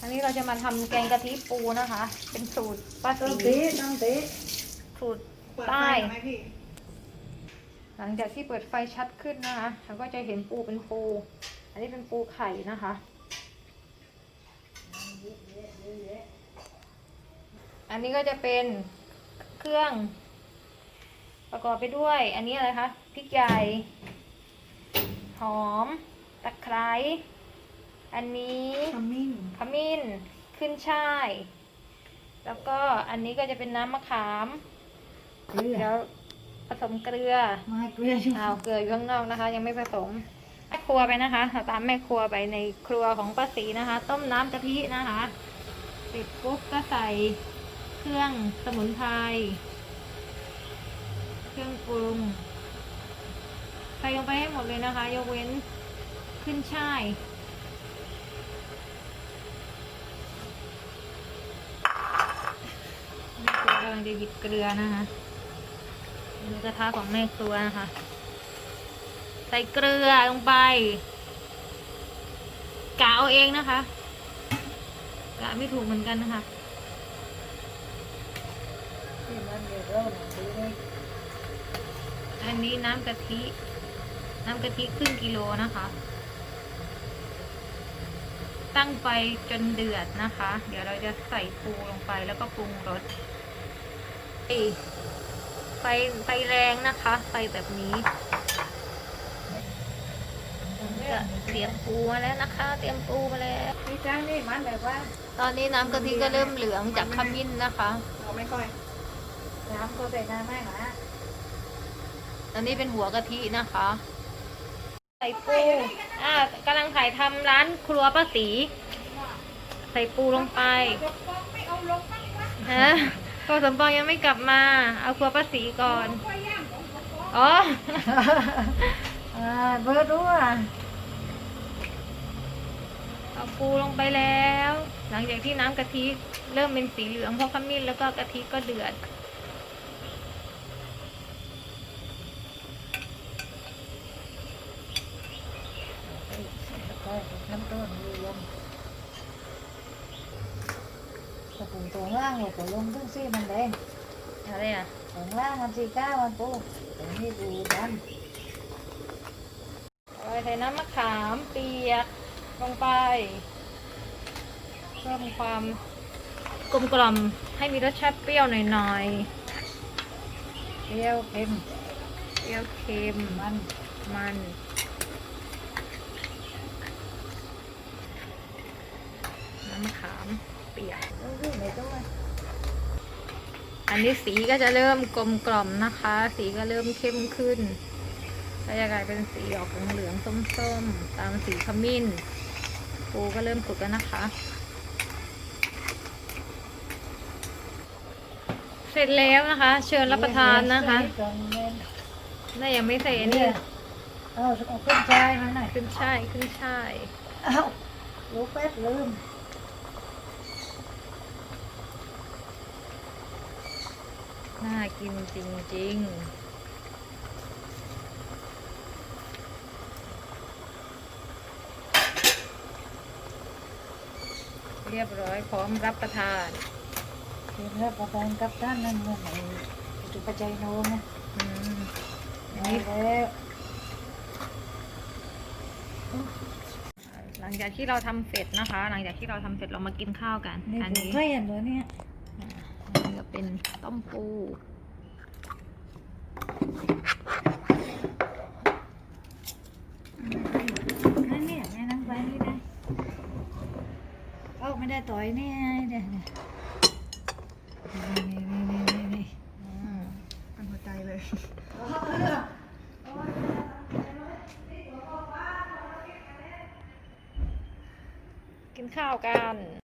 อันนี้เราจะมาทำแกงกะทิปูนะคะ เป็นสูตรป้าสีตีต้องตีสูตรใต้ไหมพี่ หลังจากที่เปิดไฟชัดขึ้นนะคะเราก็จะเห็นปูเป็นปู อันนี้เป็นปูไข่นะคะ อันนี้ก็จะเป็นเครื่อง ประกอบไปด้วย อันนี้อะไรคะพริกใหญ่ หอม ตะไคร้ อันนี้ขมิ้นขมิ้นขึ้นช่าย แล้วก็อันนี้ก็จะเป็นน้ำมะขาม เกลือเดี๋ยวผสมเกลือมาเกลืออยู่เอาเกลืออยู่ข้างนอกนะคะ ยังไม่ผสมแม่ครัวไปนะคะเราตามแม่ครัวไปในครัวของป้าศรีนะคะ ต้มน้ำกะทินะคะเสร็จปุ๊บก็ใส่เครื่องสมุนไพรเครื่องปรุงใส่ลงไปให้หมดเลยนะคะ ยกเว้นขึ้นช่ายแม่ครัวกำ ลังจะหยิบเกลือนะคะดูกระทะของแม่ครัวนะคะ ใส่เกลือลงไปกะเอาเองนะคะกะไม่ถูกเหมือนกันนะคะที่มันเดือดร้อนตีเลยอันนี้น้ำกะทิ น้ำกะทิครึ่งกิโลนะคะ ตั้งไฟจนเดือดนะคะ เดี๋ยวเราจะใส่ปูลงไปแล้วก็ปรุงรส ไฟไฟแรงนะคะไฟแบบนี้จะเตรียมปูมาแล้วนะคะ เตรียมปูมาแล้วพี่จ้างนี่มันแบบว่า ตอนนี้น้ำกะทิก็เริ่มเหลืองจากขมิ้นนะคะเราไม่ค่อย น้ำก็ใส่น้ำไม่หมาอันนี้เป็นหัวกะทินะคะใส่ปูอ่ากำลังถ่ายทำร้านครัวป้าสี ใส่ปูลงไปฮะ พ่อสมปองยังไม่กลับมา เอาครัวป้าสีก่อน อ๋อ อ่าเบอร์รู้อะเอาปูลงไปแล้ว หลังจากที่น้ำกะทิเริ่มเป็นสีเหลืองเพราะขมิ้นแล้วก็กะทิก็เดือด น้ำต้นมีลมกระปุก ตัวล่างเลยตัวลมทั้งซี่มันแดงอะไรอะตัวล่างมันสีก้ามันปูตัวนี้ดูดเอาไปใส่น้ำมะขามเปียกลงไปเพิ่มความกลมกล่อมให้มีรสชาติเปรี้ยวหน่อยำเปรี้ยวเค็มๆเปรี้ยวเค็มมันมันน้ำมะขามเปียกต้องดูในตัวอันนี้สีก็จะเริ่มกลมกล่อมนะคะ สีก็เริ่มเข้มขึ้นก็จะกลายเป็นสีออกเหลืองๆส้มๆ ตามสีขมิ้น ปูก็เริ่มสุกแล้วนะคะ เสร็จแล้วนะคะ เชิญรับประทานนะคะตรงเน้นน่ายังไม่ใส่อันเนี่นี้ยเอาเอาขึ้นใจมาหน่อยขึ้นช่ายขึ้นช่ายเอาลูกเป็ดลืม น่ากินจริงๆเรียบร้อยพร้อมรับประทานเดี๋ยวรับประทานกับท่านนั่นเมื่อไหร่จุปัจจัยโนนะอืมอันนี่นี้แล้วหลังจากที่เราทำเสร็จนะคะ หลังจากที่เราทำเสร็จเรามากินข้าวกันนี่อันผมนี้เคยเห็นตัวเนี้ยอันนี้ก็ เป็นต้มปู นั่นเนี่ยแม่นั่งไปนี่ได้เอาไม่ได้ต่อยนี่เดี๋ยวนี่นี่นี่นี่นี่นี่อืมเป็นหัวใจเลย กินข้าวกัน